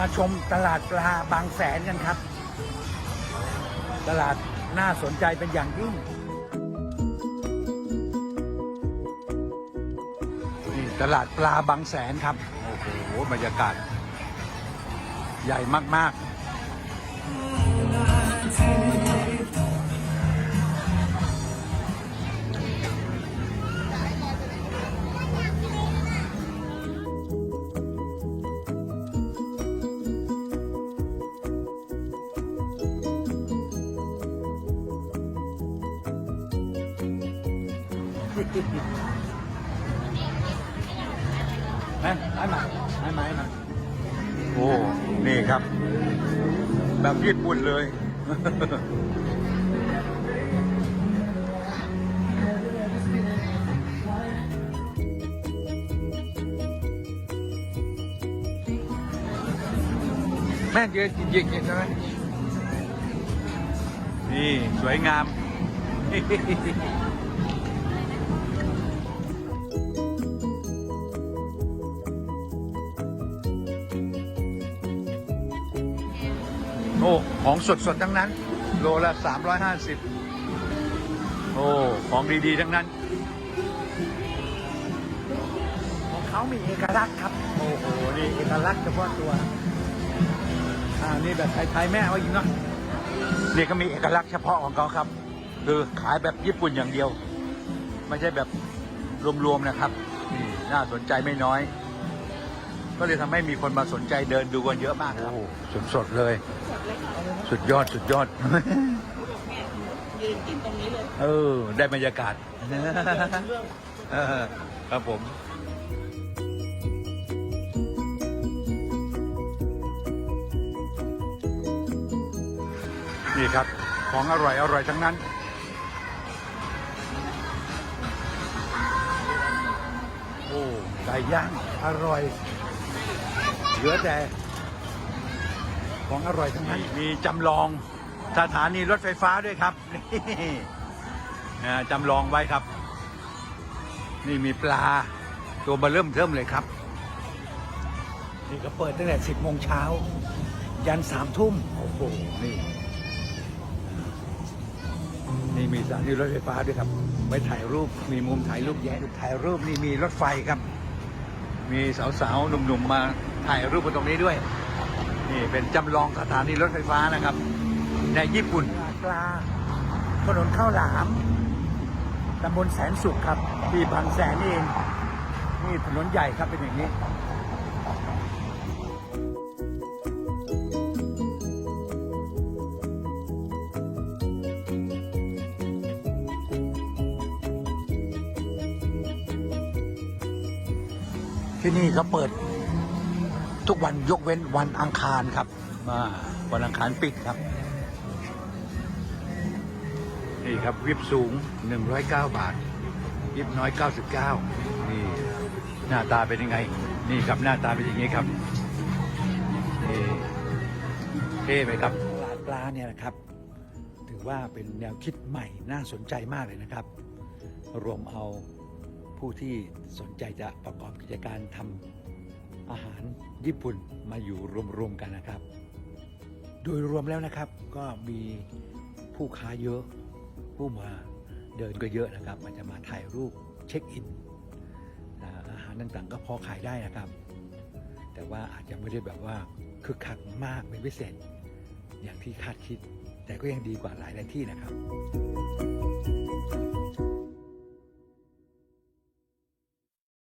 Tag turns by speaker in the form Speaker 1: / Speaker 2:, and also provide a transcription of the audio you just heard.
Speaker 1: มาชมตลาดปลาบางแสนกันครับ ตลาดน่าสนใจเป็นอย่างยิ่งนี่ตลาดปลาบางแสนครับ โอ้โหบรรยากาศ ใหญ่มาก ๆ นะไอ้มาไอ้มาไอ้มาโอ้ นี่ครับ แบบญี่ปุ่นเลย แม่เยอะจริงๆใช่ไหมนี่ สวยงาม โอ้ของสดๆทั้งนั้น โลละ350โอ้ของดีๆทั้งนั้น ของเขามีเอกลักษณ์ครับ โอ้โหนี่เอกลักษณ์เฉพาะตัวอ่านี่แบบไทยๆแม่เอาอีกเนาะนี่ก็มีเอกลักษณ์เฉพาะของเขาครับ คือขายแบบญี่ปุ่นอย่างเดียว ไม่ใช่แบบรวมๆนะครับนี่น่าสนใจไม่น้อย ก็เลยทำให้มีคนมาสนใจเดินดูกันเยอะมากครับ โอ้สดๆเลย สุดยอดสุดยอด
Speaker 2: ยืนกินตรงนี้เลย
Speaker 1: เออ ได้บรรยากาศ เออครับผม นี่ครับ ของอร่อยอร่อยทั้งนั้น โอ้ไก่ย่างอร่อย เหลือแต่ของอร่อยทั้งนั้นมีจำลองสถานีรถไฟฟ้าด้วยครับ นี่นะจำลองไว้ครับ นี่มีปลาตัวเบอร์เริ่มเทิมเลยครับ นี่ก็เปิดตั้งแต่สิบโมงเช้า ยันสามทุ่มโอ้โหนี่ นี่มีสถานีรถไฟฟ้าด้วยครับไว้ถ่ายรูปมีมุมถ่ายรูปแยะจุดถ่ายรูปนี่มีรถไฟครับ มีสาวๆหนุ่มๆมาถ่ายรูปตรงนี้ด้วย นี่เป็นจำลองสถานีรถไฟฟ้านะครับ ในญี่ปุ่นปลาถนนข้าวหลามตำบลแสนสุขครับ ที่บางแสนเอง นี่ถนนใหญ่ครับเป็นอย่างนี้ ที่นี่เขาเปิดทุกวันยกเว้นวันอังคารครับอ่าวันอังคารปิดครับ นี่ครับวิบสูง 109 บาท วิบน้อย 99 นี่หน้าตาเป็นยังไง นี่ครับหน้าตาเป็นอย่างนี้ครับนี่เท่ไหมครับตลาดปลาเนี่ยนะครับ ถือว่าเป็นแนวคิดใหม่น่าสนใจมากเลยนะครับ รวมเอา ผู้ที่สนใจจะประกอบกิจการทำอาหารญี่ปุ่นมาอยู่รวมๆกันนะครับ โดยรวมแล้วนะครับก็มีผู้ค้าเยอะผู้มาเดินก็เยอะนะครับ มันจะมาถ่ายรูปเช็คอินอาหารต่างๆ ก็พอขายได้นะครับ แต่ว่าอาจจะไม่ได้แบบว่าคึกคักมากเป็นพิเศษ อย่างที่คาดคิด แต่ก็ยังดีกว่าหลายๆที่นะครับ